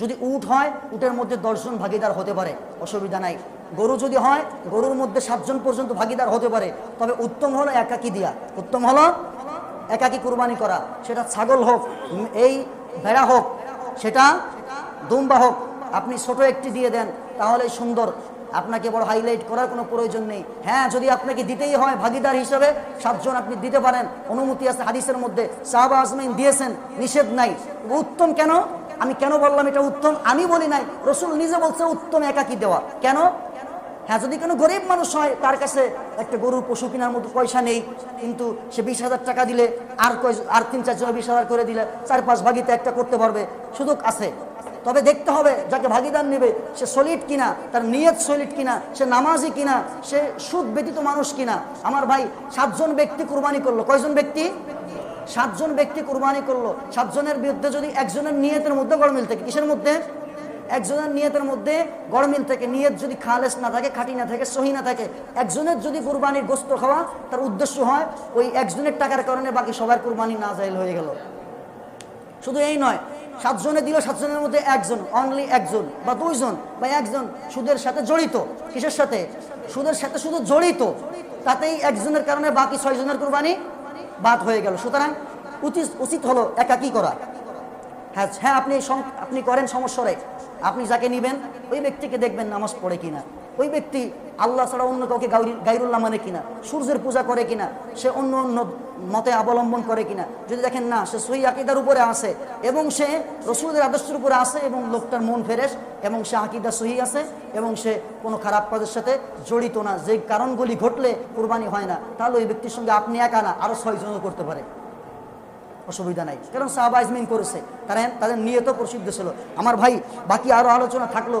যদি উট হয়, উটের মধ্যে দশজন ভাগিদার হতে পারে। অসুবিধা নাই। গরু যদি হয়, গরুর মধ্যে সাতজন পর্যন্ত ভাগিদার হতে পারে। তবে উত্তম হলো একাকি দিয়া। উত্তম হলো একাকি কুরবানি করা। সেটা ছাগল হোক, এই ভেড়া হোক, সেটা দুম্বা হোক, আপনি ছোট একটি দিয়ে দেন তাহলে সুন্দর। আপনাকে বড় হাইলাইট করার কোনো প্রয়োজন নেই। হ্যাঁ যদি আপনাকে দিতেই হয় ভাগিদার হিসেবে, সাতজন আপনি দিতে পারেন। অনুমতি আছে হাদিসের মধ্যে। সাহাবা আজমাইন দিয়েছেন, নিষেধ নাই। উত্তম কেন? আমি কেন বললাম এটা উত্তম? আমি বলি নাই। রসুল নিজে বলছে, উত্তম একাকি দেওয়া? কেন? হ্যাঁ যদি কোনো গরিব মানুষ হয়, তার কাছে একটা গরুর পশু কেনার মতো পয়সা নেই, কিন্তু সে বিশ হাজার টাকা দিলে আর কয় আর তিন চারজন বিশ হাজার করে দিলে চার পাঁচ ভাগিতে একটা করতে পারবে। সুযোগ আছে। তবে দেখতে হবে, যাকে ভাগিদার নেবে, সে সলিড কিনা, তার নিয়ত সলিড কিনা, সে নামাজি কিনা, সে সুদ ব্যতীত মানুষ কিনা। আমার ভাই, সাতজন ব্যক্তি কুরবানি করল। কয়জন ব্যক্তি? সাতজন ব্যক্তি কুরবানি করল। সাতজনের বিরুদ্ধে যদি একজনের নিয়তের মধ্যে গড়মিল থাকে, কিসের মধ্যে? একজনের নিয়তের মধ্যে গড়মিল থেকে, নিয়ত যদি খালেস না থাকে, খাঁটি না থাকে, সহি না থাকে, একজনের যদি কুরবানির গোস্ত খাওয়া, তার উদ্দেশ্য হয়, ওই একজনের টাকার কারণে বাকি সবার কুরবানি না যাইল হয়ে গেল। শুধু এই নয়, সাতজনে দিল, সাতজনের মধ্যে একজন অনলি একজন, বা দুইজন, বা একজন সুদের সাথে জড়িত। কিসের সাথে? সুদের সাথে শুধু জড়িত, তাতেই একজনের কারণে বাকি ছয়জনের কুরবানি বাদ হয়ে গেল। সুতরাং উচিত উচিত হলো একাকি করা। হ্যাঁ হ্যাঁ আপনি আপনি করেন সমস্যারে আপনি যাকে নিবেন, ওই ব্যক্তিকে দেখবেন নামাজ পড়ে কিনা। ওই ব্যক্তি আল্লাহ ছাড়া অন্য কাউকে গাইরুল্লাহ মানে কিনা। সূর্যের পূজা করে কিনা। সে অন্য অন্য মতে অবলম্বন করে কিনা। যদি দেখেন, না, সে সহি আকিদার উপরে আছে এবং সে রসুলের আদর্শের উপরে আছে এবং লোকটার মন ফেরেস এবং সে আকিদা সহি আছে এবং সে কোনো খারাপ কাজের সাথে জড়িত না। যে কারণগুলি ঘটলে কুরবানি হয় না, তাহলে ওই ব্যক্তির সঙ্গে আপনি একা না আরও ছয়জনও করতে পারে। অসুবিধা নাই। কারণ সাহাবা আজমিন করেছে। তারা তাদের নিয়ত প্রসিদ্ধ ছিল। আমার ভাই, বাকি আরও আলোচনা থাকল।